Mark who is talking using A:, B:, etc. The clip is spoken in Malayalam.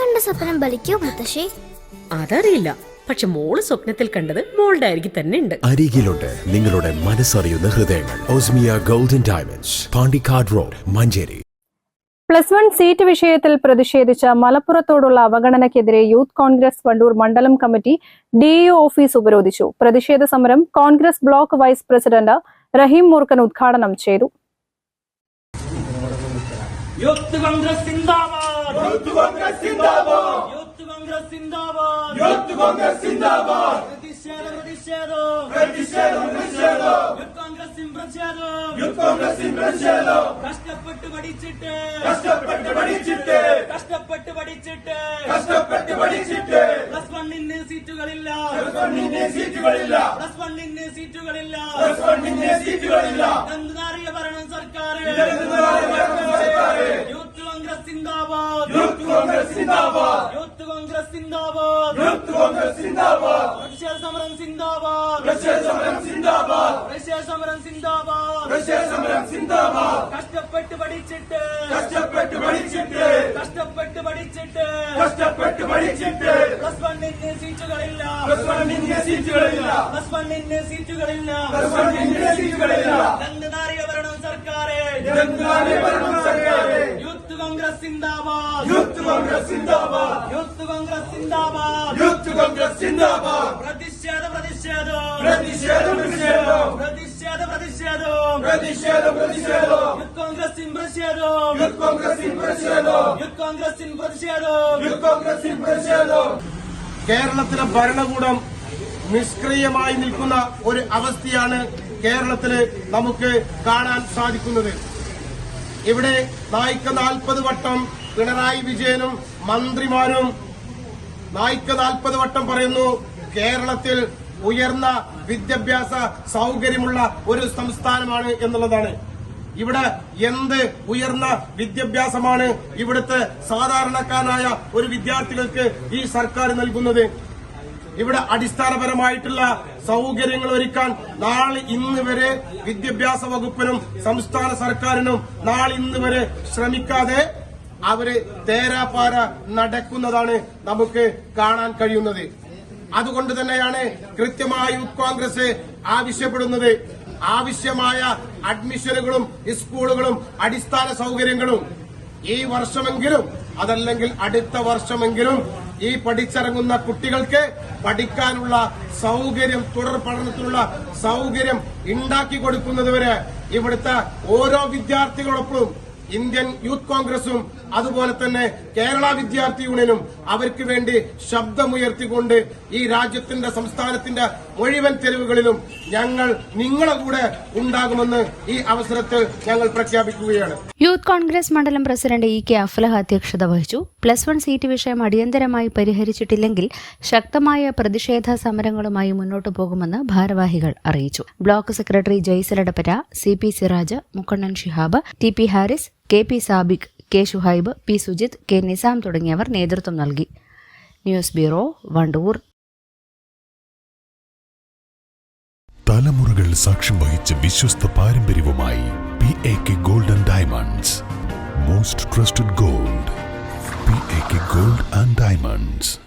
A: കണ്ട സ്വപ്നം ബലിക്കോ മുത്തശ്ശി?
B: അതറിയില്ല. പക്ഷെ മോൾ സ്വപ്നത്തിൽ കണ്ടത് മോളുടെ അരികിൽ തന്നെ ഉണ്ട്.
C: അരികിലുണ്ട് നിങ്ങളുടെ മനസ്സറിയുന്ന ഹൃദയങ്ങൾ. Osmia golden diamonds Pandikkad road Manjeri.
D: Plus one seat വിഷയത്തിൽ പ്രതിഷേധിച്ച മലപ്പുറത്തോടുള്ള അവഗണനയ്ക്കെതിരെ യൂത്ത് കോൺഗ്രസ് വണ്ടൂർ മണ്ഡലം കമ്മിറ്റി ഡിഇഒ ഓഫീസ് ഉപരോധിച്ചു. പ്രതിഷേധ സമരം Congress block vice president Raheem Moorkkan ഉദ്ഘാടനം ചെയ്തു.
E: യൂത്ത് കോൺഗ്രസ് യൂത്ത് കോൺഗ്രസ് സിന്ദാബാദ്. യൂത്ത് കോൺഗ്രസ് സിന്ദാബാദ്. യൂത്ത് കോൺഗ്രസ് സിന്ദാബാദ്. പ്രതിഷേധം പ്രതിഷേധം. പ്രതിഷേധം പ്രതിഷേധം. യൂത്ത് കോൺഗ്രസ് പ്രതിഷേധം. യൂത്ത് കോൺഗ്രസ് പ്രതിഷേധം. കഷ്ടപ്പെട്ട് പഠിച്ചിട്ട്. കഷ്ടപ്പെട്ട് പഠിച്ചിട്ട്. കഷ്ടപ്പെട്ട് പഠിച്ചിട്ട്. കഷ്ടപ്പെട്ട് പഠിച്ചിട്ട്. പ്ലസ് വണ്ണിന് സീറ്റുകളില്ല. പ്ലസ് വണ്ണിന് സീറ്റുകളില്ല. പ്ലസ് വണ്ണിന് സീറ്റുകളില്ല. പ്ലസ് വണ്ണിന് സീറ്റുകളില്ല. എന്തിനറിയ ഭരണം സർക്കാർ യൂത്ത് കോൺഗ്രസ് സിന്ദാബാദ് യൂത്ത് കോൺഗ്രസ് സിന്ദാബാദ് യൂത്ത് കോൺഗ്രസ് സിന്ദാബാദ് യൂത്ത് കോൺഗ്രസ് സിന്ദാബാദ് പ്രതിഷേധ സമരം സിന്ദാബാദ്. സമരം സിന്ദാബാദ്. പ്രതിഷേധ സമരം സിന്ദാബാദ്. പ്രതിഷേധ സമരം സിന്ദാബാദ്. കഷ്ടപ്പെട്ട് പഠിച്ചിട്ട്. കഷ്ടപ്പെട്ട് പഠിച്ചിട്ട്. കഷ്ടപ്പെട്ട് പഠിച്ചിട്ട്. കഷ്ടപ്പെട്ട് പഠിച്ചിട്ട്. പ്ലസ് വണ്ണിന് സീറ്റുകളില്ല. പ്ലസ് വണ്ണിന് സീറ്റുകളില്ല. പ്ലസ് വണ്ണിന് സീറ്റുകളില്ല. പ്ലസ് വണ്ണിന് സീറ്റുകളില്ല. എന്തിനാറിയ ഭരണം സർക്കാരെ. എന്തിനാറിയ ഭരണം സർക്കാരെ. യൂത്ത് കോൺഗ്രസ് സിന്ദാബാദ്. യൂത്ത് കോൺഗ്രസ് സിന്ദാബാദ്. യൂത്ത് കോൺഗ്രസ് സിന്ദാബാദ്. യൂത്ത് കോൺഗ്രസ് സിന്ദാബാദ്. പ്രതിഷേധ. പ്രതിഷേധം പ്രതിഷേധ. പ്രതിഷേധം പ്രതിഷേധ. പ്രതിഷേധം പ്രതിഷേധ. കോൺഗ്രസിൻ പ്രതിഷേധം. കോൺഗ്രസിൻ പ്രതിഷേധം. കോൺഗ്രസിൻ പ്രതിഷേധം. യൂത്ത് കോൺഗ്രസിൻ പ്രതിഷേധം.
F: കേരളത്തിലെ ഭരണകൂടം നിഷ്ക്രിയമായി നിൽക്കുന്ന ഒരു അവസ്ഥയാണ് കേരളത്തിൽ നമുക്ക് കാണാൻ സാധിക്കുന്നത്. ഇവിടെ നായിക്ക നാൽപ്പത് വട്ടം പിണറായി വിജയനും മന്ത്രിമാരും നായിക്ക നാൽപ്പത് വട്ടം പറയുന്നു കേരളത്തിൽ ഉയർന്ന വിദ്യാഭ്യാസ സൗകര്യമുള്ള ഒരു സംസ്ഥാനമാണ് എന്നുള്ളതാണ്. ഇവിടെ എന്ത് ഉയർന്ന വിദ്യാഭ്യാസമാണ് ഇവിടുത്തെ സാധാരണക്കാരനായ ഒരു വിദ്യാർത്ഥികൾക്ക് ഈ സർക്കാർ നൽകുന്നത്? ഇവിടെ അടിസ്ഥാനപരമായിട്ടുള്ള സൗകര്യങ്ങൾ ഒരുക്കാൻ നാളെ ഇന്ന് വരെ വിദ്യാഭ്യാസ വകുപ്പിനും സംസ്ഥാന സർക്കാരിനും നാളെ ഇന്ന് വരെ ശ്രമിക്കാതെ അവർ തേരാപാര നടക്കുന്നതാണ് നമുക്ക് കാണാൻ കഴിയുന്നത്. അതുകൊണ്ട് തന്നെയാണ് കൃത്യമായി യൂത്ത് കോൺഗ്രസ് ആവശ്യപ്പെടുന്നത്. ആവശ്യമായ അഡ്മിഷനുകളും സ്കൂളുകളും അടിസ്ഥാന സൗകര്യങ്ങളും ഈ വർഷമെങ്കിലും അതല്ലെങ്കിൽ അടുത്ത വർഷമെങ്കിലും ഈ പഠിച്ചിറങ്ങുന്ന കുട്ടികൾക്ക് പഠിക്കാനുള്ള സൗകര്യം തുടർ പഠനത്തിനുള്ള സൗകര്യം ഉണ്ടാക്കി കൊടുക്കുന്നതുവരെ ഇവിടുത്തെ ഓരോ വിദ്യാർത്ഥികളോടൊപ്പം ഇന്ത്യൻ യൂത്ത് കോൺഗ്രസും അതുപോലെ തന്നെ കേരള വിദ്യാർത്ഥി യൂണിയനും അവർക്ക് വേണ്ടി ശബ്ദമുയർത്തിക്കൊണ്ട് ഈ രാജ്യത്തിന്റെ സംസ്ഥാനത്തിന്റെ മുഴുവൻ തെരുവുകളിലും ഞങ്ങൾ നിങ്ങളെ കൂടെ ഉണ്ടാകുമെന്ന് ഈ അവസരത്തിൽ ഞങ്ങൾ പ്രഖ്യാപിക്കുകയാണ്.
G: യൂത്ത് കോൺഗ്രസ് മണ്ഡലം പ്രസിഡന്റ് ഇ കെ അഫ്ലഹ അധ്യക്ഷത വഹിച്ചു. പ്ലസ് വൺ സീറ്റ് വിഷയം അടിയന്തരമായി പരിഹരിച്ചിട്ടില്ലെങ്കിൽ ശക്തമായ പ്രതിഷേധ സമരങ്ങളുമായി മുന്നോട്ടു പോകുമെന്ന് ഭാരവാഹികൾ അറിയിച്ചു. Block secretary ജയ്സലടപ്പര C P Siraj Mukkannan Shihab T P Haris K P Sabik K Shuhaib P Sujith K Nizam തുടങ്ങിയവർ നേതൃത്വം നൽകി. News bureau Wandoor.
H: തലമുറകൾ സാക്ഷ്യം വഹിച്ച വിശ്വസ്ത പാരമ്പര്യവുമായി P A K golden diamonds. Most trusted gold P A K gold and diamonds.